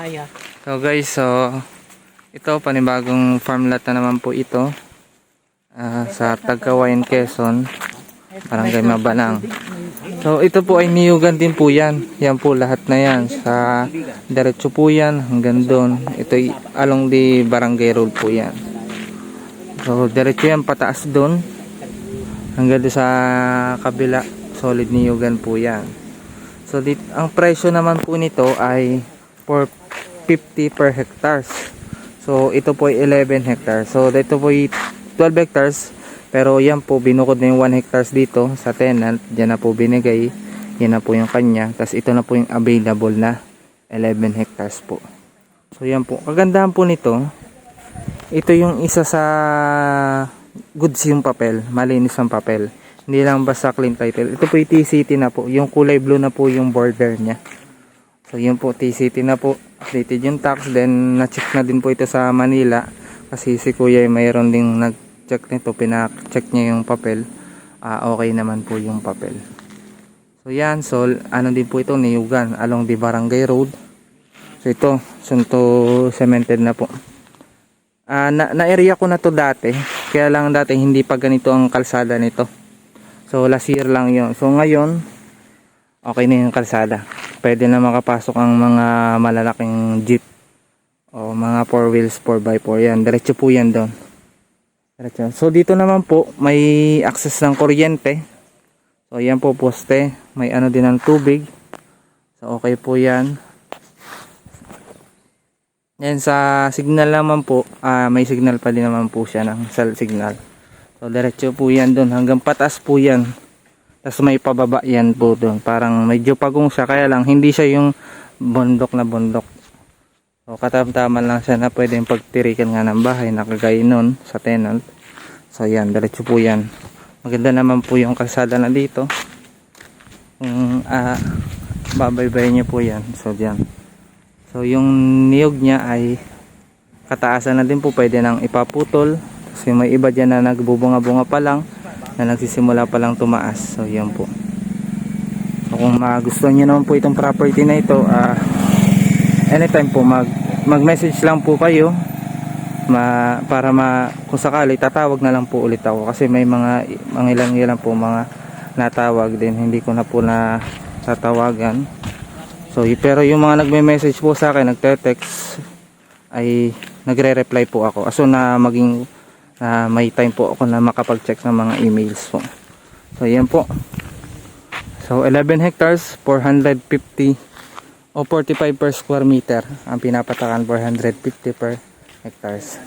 Kaya. So guys, so ito panibagong farm lot na naman po ito. Ah, sa Tagkawayan, Quezon. Barangay Mabanang. So ito po ay niyugan din po yan. Yan po lahat na yan. Sa diretso po yan hanggang doon. Ito ay along the barangay road po yan. So diretso yan pataas doon. Hanggang doon sa kabila. Solid niyugan po yan. So dit ang presyo naman po nito ay 450 per hectares. So ito po ay 11 hectares. So dito po ay 12 hectares pero yan po binukod na yung 1 hectares dito sa tenant. Diyan na po binigay. Yan na po yung kanya. Tapos ito na po yung available na 11 hectares po. So yan po. Kagandahan po nito. Ito yung isa sa goods yung papel. Malinis ang papel. Hindi lang basta clean title. Ito po yung TCT na po. Yung kulay blue na po yung border niya. So yun po TCT na po. Updated yung tax. Then na-check na din po ito sa Manila. Kasi si kuya ay mayroon ding nag-check nito. Pinak-check niya yung papel. Ah, okay naman po yung papel. So yan. So ano din po ito. Niyugan. Along the Barangay Road. So ito. Sunto cemented na po. Ah, na, na-area ko na to dati. Kaya lang dati hindi pa ganito ang kalsada nito. So last year lang yon. So ngayon, okay na yung kalsada. Pwede na makapasok ang mga malalaking jeep o mga 4 wheels 4x4 yan. Diretso po yan doon. Diretso. So dito naman po may access ng kuryente. So yan po poste. May ano din ng tubig. So okay po yan. Yan sa signal naman po, ah, may signal pa din naman po siya ng cell signal. So diretso po yan doon hanggang patas po yan. Tapos may pababa yan po doon. Parang medyo pagong siya kaya lang hindi siya yung bundok na bundok. So katamtaman lang siya na pwedeng pagtirikan nga ng bahay na kagaya nun sa tenant. So yan, diretso po yan. Maganda naman po yung kalsada na dito. Kung ah, babaybay niyo po yan. So diyan. So yung niyog niya ay kataasan na din po pwede nang ipaputol. Kasi may iba dyan na nagbubunga-bunga pa lang na nagsisimula pa lang tumaas. So yan po. So kung magustuhan niyo naman po itong property na ito, ah anytime po mag mag-message lang po kayo ma, para ma kung sakali tatawag na lang po ulit ako kasi may mga mga ilang ilang po mga natawag din hindi ko na po na tatawagan So, pero yung mga nagme-message po sa akin, nagte-text, ay nagre-reply po ako. Aso na maging na may time po ako na makapag-check ng mga emails po. So, yan po. So, 11 hectares, 450 o 45 per square meter. Ang pinapatakan, 450 per hectares.